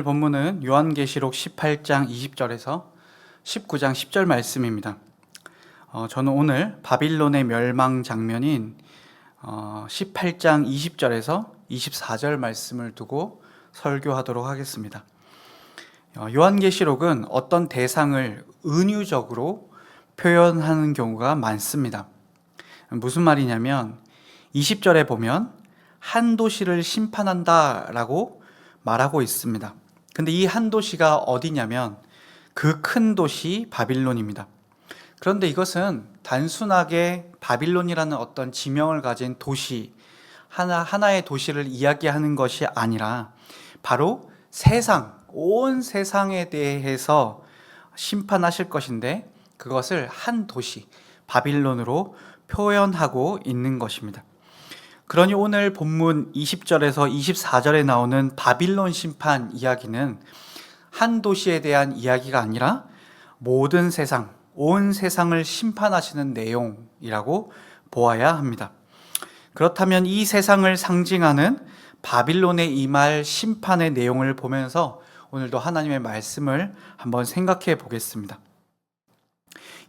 오늘 본문은 요한계시록 18장 20절에서 19장 10절 말씀입니다. 어, 저는 오늘 바빌론의 멸망 장면인 어, 18장 20절에서 24절 말씀을 두고 설교하도록 하겠습니다. 어, 요한계시록은 어떤 대상을 은유적으로 표현하는 경우가 많습니다. 무슨 말이냐면 20절에 보면 한 도시를 심판한다라고 말하고 있습니다. 근데 이 한 도시가 어디냐면 그 큰 도시 바빌론입니다. 그런데 이것은 단순하게 바빌론이라는 어떤 지명을 가진 도시, 하나, 하나의 도시를 이야기하는 것이 아니라 바로 세상, 온 세상에 대해서 심판하실 것인데 그것을 한 도시, 바빌론으로 표현하고 있는 것입니다. 그러니 오늘 본문 20절에서 24절에 나오는 바빌론 심판 이야기는 한 도시에 대한 이야기가 아니라 모든 세상, 온 세상을 심판하시는 내용이라고 보아야 합니다. 그렇다면 이 세상을 상징하는 바빌론에 임할 심판의 내용을 보면서 오늘도 하나님의 말씀을 한번 생각해 보겠습니다.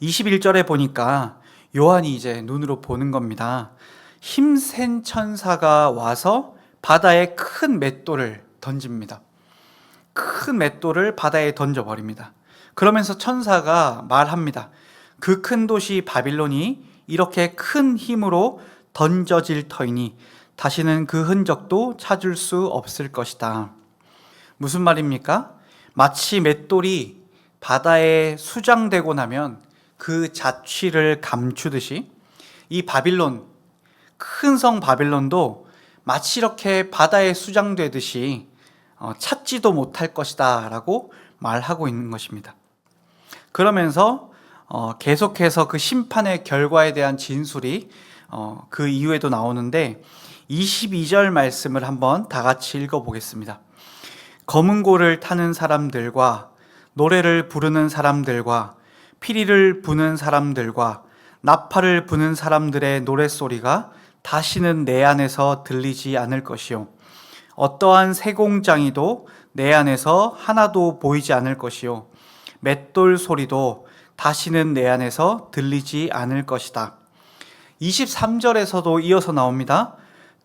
21절에 보니까 요한이 이제 눈으로 보는 겁니다. 힘센 천사가 와서 바다에 큰 맷돌을 던집니다. 큰 맷돌을 바다에 던져버립니다. 그러면서 천사가 말합니다. 그 큰 도시 바빌론이 이렇게 큰 힘으로 던져질 터이니 다시는 그 흔적도 찾을 수 없을 것이다. 무슨 말입니까? 마치 맷돌이 바다에 수장되고 나면 그 자취를 감추듯이 이 바빌론, 큰 성 바빌론도 마치 이렇게 바다에 수장되듯이 어, 찾지도 못할 것이다 라고 말하고 있는 것입니다. 그러면서 어, 계속해서 그 심판의 결과에 대한 진술이 어, 그 이후에도 나오는데 22절 말씀을 한번 다 같이 읽어보겠습니다. 검은 고를 타는 사람들과 노래를 부르는 사람들과 피리를 부는 사람들과 나팔을 부는 사람들의 노랫소리가 다시는 내 안에서 들리지 않을 것이요. 어떠한 세공장이도 내 안에서 하나도 보이지 않을 것이요. 맷돌 소리도 다시는 내 안에서 들리지 않을 것이다. 23절에서도 이어서 나옵니다.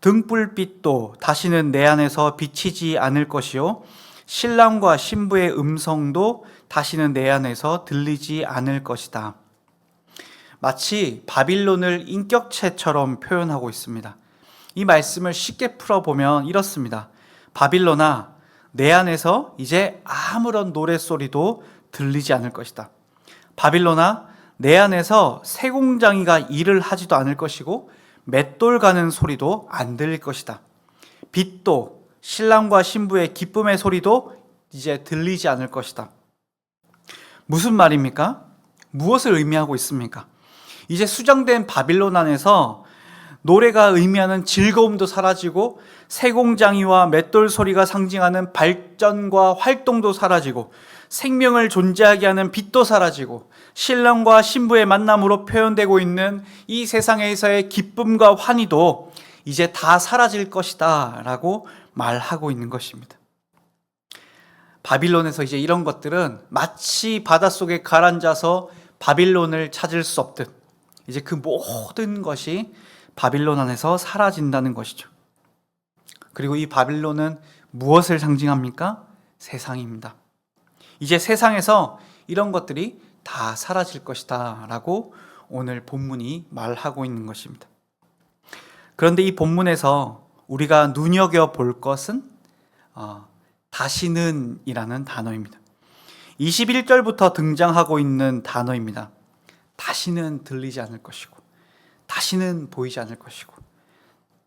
등불빛도 다시는 내 안에서 비치지 않을 것이요. 신랑과 신부의 음성도 다시는 내 안에서 들리지 않을 것이다. 마치 바빌론을 인격체처럼 표현하고 있습니다. 이 말씀을 쉽게 풀어보면 이렇습니다. 바빌론아, 내 안에서 이제 아무런 노랫소리도 들리지 않을 것이다. 바빌론아, 내 안에서 세공장이가 일을 하지도 않을 것이고, 맷돌 가는 소리도 안 들릴 것이다. 빛도 신랑과 신부의 기쁨의 소리도 이제 들리지 않을 것이다. 무슨 말입니까? 무엇을 의미하고 있습니까? 이제 수장된 바빌론 안에서 노래가 의미하는 즐거움도 사라지고 세공장이와 맷돌 소리가 상징하는 발전과 활동도 사라지고 생명을 존재하게 하는 빛도 사라지고 신랑과 신부의 만남으로 표현되고 있는 이 세상에서의 기쁨과 환희도 이제 다 사라질 것이다 라고 말하고 있는 것입니다. 바빌론에서 이제 이런 것들은 마치 바닷속에 가라앉아서 바빌론을 찾을 수 없듯 이제 그 모든 것이 바빌론 안에서 사라진다는 것이죠. 그리고 이 바빌론은 무엇을 상징합니까? 세상입니다. 이제 세상에서 이런 것들이 다 사라질 것이다 라고 오늘 본문이 말하고 있는 것입니다. 그런데 이 본문에서 우리가 눈여겨 볼 것은 어, 다시는 이라는 단어입니다. 21절부터 등장하고 있는 단어입니다. 다시는 들리지 않을 것이고, 다시는 보이지 않을 것이고,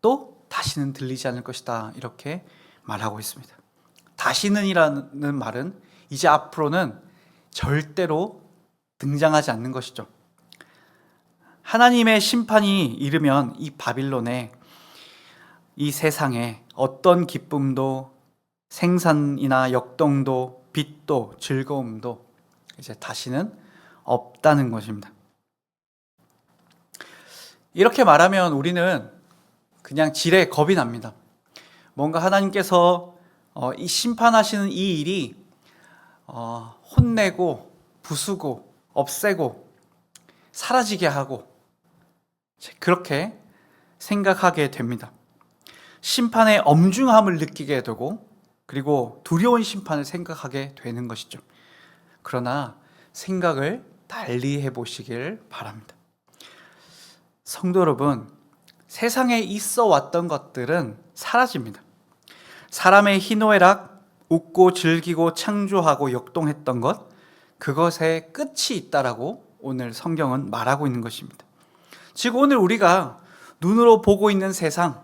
또 다시는 들리지 않을 것이다. 이렇게 말하고 있습니다. 다시는이라는 말은 이제 앞으로는 절대로 등장하지 않는 것이죠. 하나님의 심판이 이르면 이 바빌론에 이 세상에 어떤 기쁨도 생산이나 역동도 빛도 즐거움도 이제 다시는 없다는 것입니다. 이렇게 말하면 우리는 그냥 지레 겁이 납니다. 뭔가 하나님께서 어, 이 심판하시는 이 일이 어, 혼내고 부수고 없애고 사라지게 하고 그렇게 생각하게 됩니다. 심판의 엄중함을 느끼게 되고 그리고 두려운 심판을 생각하게 되는 것이죠. 그러나 생각을 달리 해 보시길 바랍니다. 성도 여러분, 세상에 있어 왔던 것들은 사라집니다. 사람의 희노애락, 웃고 즐기고 창조하고 역동했던 것, 그것에 끝이 있다라고 오늘 성경은 말하고 있는 것입니다. 즉, 오늘 우리가 눈으로 보고 있는 세상,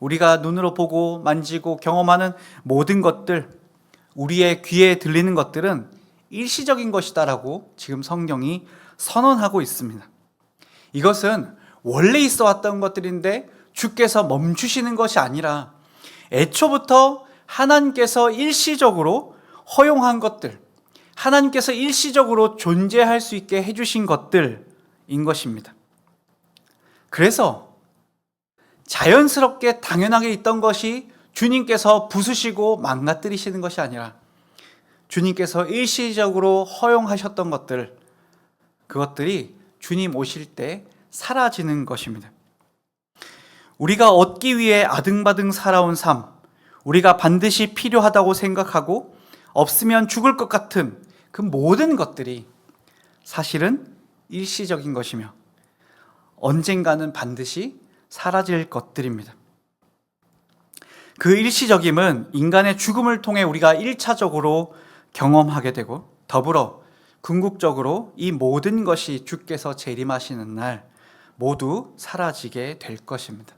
우리가 눈으로 보고 만지고 경험하는 모든 것들, 우리의 귀에 들리는 것들은 일시적인 것이다라고 지금 성경이 선언하고 있습니다. 이것은 원래 있어 왔던 것들인데 주께서 멈추시는 것이 아니라 애초부터 하나님께서 일시적으로 허용한 것들, 하나님께서 일시적으로 존재할 수 있게 해주신 것들인 것입니다. 그래서 자연스럽게 당연하게 있던 것이 주님께서 부수시고 망가뜨리시는 것이 아니라 주님께서 일시적으로 허용하셨던 것들, 그것들이 주님 오실 때 사라지는 것입니다. 우리가 얻기 위해 아등바등 살아온 삶, 우리가 반드시 필요하다고 생각하고 없으면 죽을 것 같은 그 모든 것들이 사실은 일시적인 것이며 언젠가는 반드시 사라질 것들입니다. 그 일시적임은 인간의 죽음을 통해 우리가 1차적으로 경험하게 되고 더불어 궁극적으로 이 모든 것이 주께서 재림하시는 날 모두 사라지게 될 것입니다.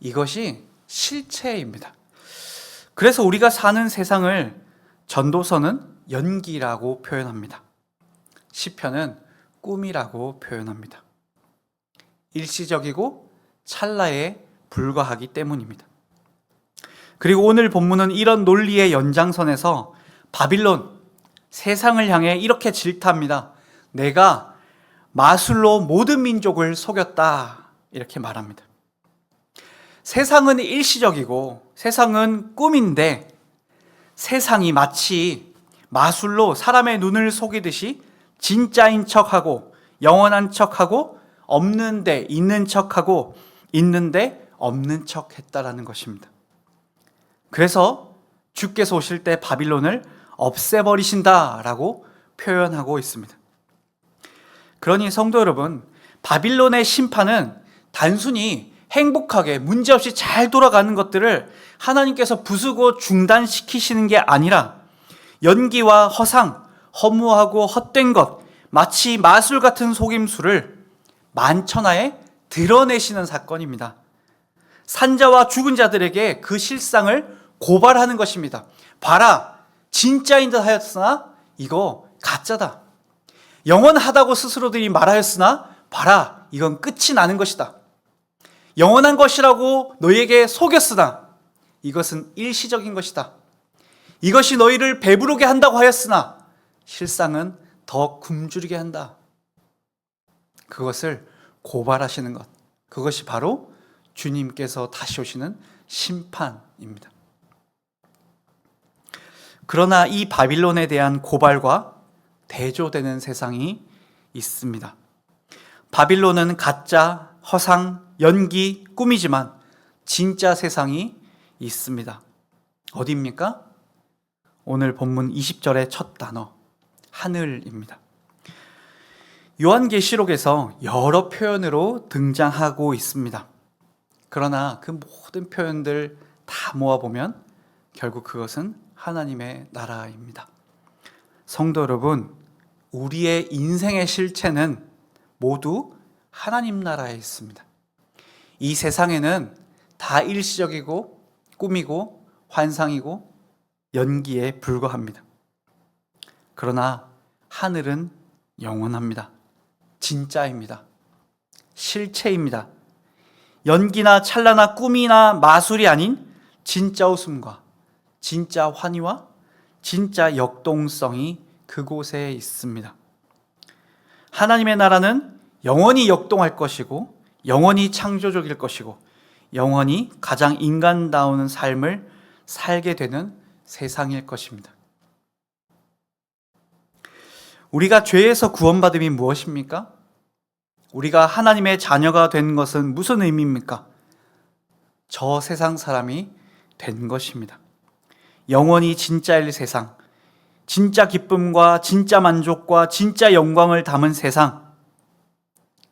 이것이 실체입니다. 그래서 우리가 사는 세상을 전도서는 연기라고 표현합니다. 시편은 꿈이라고 표현합니다. 일시적이고 찰나에 불과하기 때문입니다. 그리고 오늘 본문은 이런 논리의 연장선에서 바빌론 세상을 향해 이렇게 질타합니다. 내가 마술로 모든 민족을 속였다. 이렇게 말합니다. 세상은 일시적이고 세상은 꿈인데 세상이 마치 마술로 사람의 눈을 속이듯이 진짜인 척하고 영원한 척하고 없는데 있는 척하고 있는데 없는 척 했다라는 것입니다. 그래서 주께서 오실 때 바빌론을 없애버리신다라고 표현하고 있습니다. 그러니 성도 여러분, 바빌론의 심판은 단순히 행복하게 문제없이 잘 돌아가는 것들을 하나님께서 부수고 중단시키시는 게 아니라 연기와 허상, 허무하고 헛된 것, 마치 마술 같은 속임수를 만천하에 드러내시는 사건입니다. 산자와 죽은 자들에게 그 실상을 고발하는 것입니다. 봐라, 진짜인 듯 하였으나 이거 가짜다. 영원하다고 스스로들이 말하였으나 봐라, 이건 끝이 나는 것이다. 영원한 것이라고 너희에게 속였으나 이것은 일시적인 것이다. 이것이 너희를 배부르게 한다고 하였으나 실상은 더 굶주리게 한다. 그것을 고발하시는 것. 그것이 바로 주님께서 다시 오시는 심판입니다. 그러나 이 바빌론에 대한 고발과 대조되는 세상이 있습니다. 바빌론은 가짜, 허상, 연기, 꿈이지만 진짜 세상이 있습니다. 어디입니까? 오늘 본문 20절의 첫 단어, 하늘입니다. 요한계시록에서 여러 표현으로 등장하고 있습니다. 그러나 그 모든 표현들 다 모아보면 결국 그것은 하나님의 나라입니다. 성도 여러분, 우리의 인생의 실체는 모두 하나님 나라에 있습니다. 이 세상에는 다 일시적이고 꿈이고 환상이고 연기에 불과합니다. 그러나 하늘은 영원합니다. 진짜입니다. 실체입니다. 연기나 찰나나 꿈이나 마술이 아닌 진짜 웃음과 진짜 환희와 진짜 역동성이 그곳에 있습니다. 하나님의 나라는 영원히 역동할 것이고 영원히 창조적일 것이고 영원히 가장 인간다운 삶을 살게 되는 세상일 것입니다. 우리가 죄에서 구원받음이 무엇입니까? 우리가 하나님의 자녀가 된 것은 무슨 의미입니까? 저 세상 사람이 된 것입니다. 영원히 진짜일 세상, 진짜 기쁨과 진짜 만족과 진짜 영광을 담은 세상,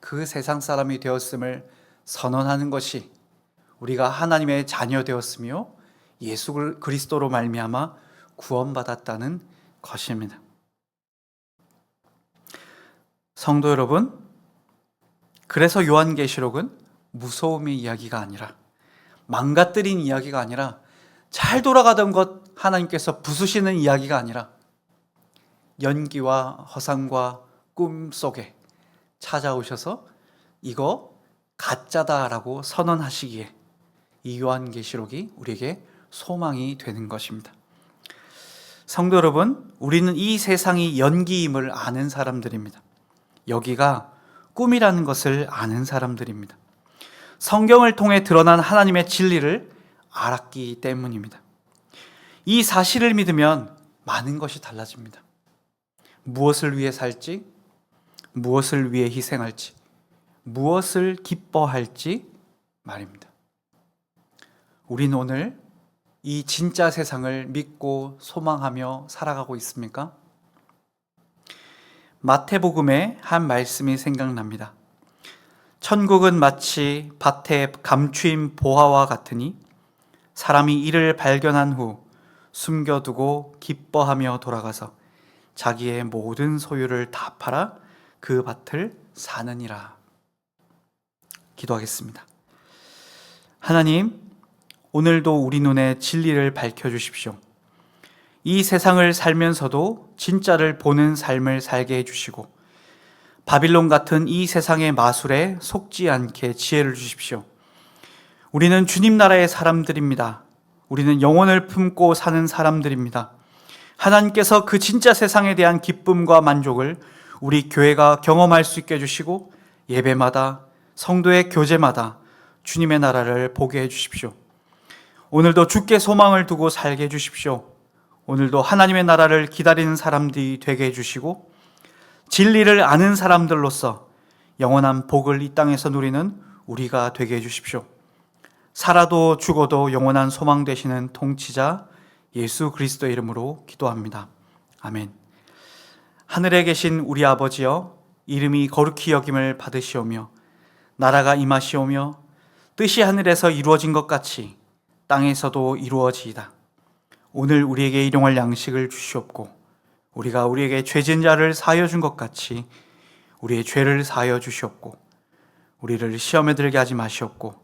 그 세상 사람이 되었음을 선언하는 것이 우리가 하나님의 자녀 되었으며 예수 그리스도로 말미암아 구원받았다는 것입니다. 성도 여러분, 그래서 요한계시록은 무서움의 이야기가 아니라 망가뜨린 이야기가 아니라 잘 돌아가던 것 하나님께서 부수시는 이야기가 아니라 연기와 허상과 꿈 속에 찾아오셔서 이거 가짜다라고 선언하시기에 이 요한계시록이 우리에게 소망이 되는 것입니다. 성도 여러분, 우리는 이 세상이 연기임을 아는 사람들입니다. 여기가 꿈이라는 것을 아는 사람들입니다. 성경을 통해 드러난 하나님의 진리를 알았기 때문입니다. 이 사실을 믿으면 많은 것이 달라집니다. 무엇을 위해 살지, 무엇을 위해 희생할지, 무엇을 기뻐할지 말입니다. 우리는 오늘 이 진짜 세상을 믿고 소망하며 살아가고 있습니까? 마태복음의 한 말씀이 생각납니다. 천국은 마치 밭에 감추인 보화와 같으니 사람이 이를 발견한 후 숨겨두고 기뻐하며 돌아가서 자기의 모든 소유를 다 팔아 그 밭을 사느니라. 기도하겠습니다. 하나님, 오늘도 우리 눈에 진리를 밝혀 주십시오. 이 세상을 살면서도 진짜를 보는 삶을 살게 해주시고, 바빌론 같은 이 세상의 마술에 속지 않게 지혜를 주십시오. 우리는 주님 나라의 사람들입니다. 우리는 영혼을 품고 사는 사람들입니다. 하나님께서 그 진짜 세상에 대한 기쁨과 만족을 우리 교회가 경험할 수 있게 해주시고 예배마다 성도의 교제마다 주님의 나라를 보게 해주십시오. 오늘도 주께 소망을 두고 살게 해주십시오. 오늘도 하나님의 나라를 기다리는 사람들이 되게 해주시고 진리를 아는 사람들로서 영원한 복을 이 땅에서 누리는 우리가 되게 해주십시오. 살아도 죽어도 영원한 소망 되시는 통치자 예수 그리스도 이름으로 기도합니다. 아멘. 하늘에 계신 우리 아버지여 이름이 거룩히 여김을 받으시오며 나라가 임하시오며 뜻이 하늘에서 이루어진 것 같이 땅에서도 이루어지이다. 오늘 우리에게 일용할 양식을 주시옵고 우리가 우리에게 죄진 자를 사하여 준 것 같이 우리의 죄를 사하여 주시옵고 우리를 시험에 들게 하지 마시옵고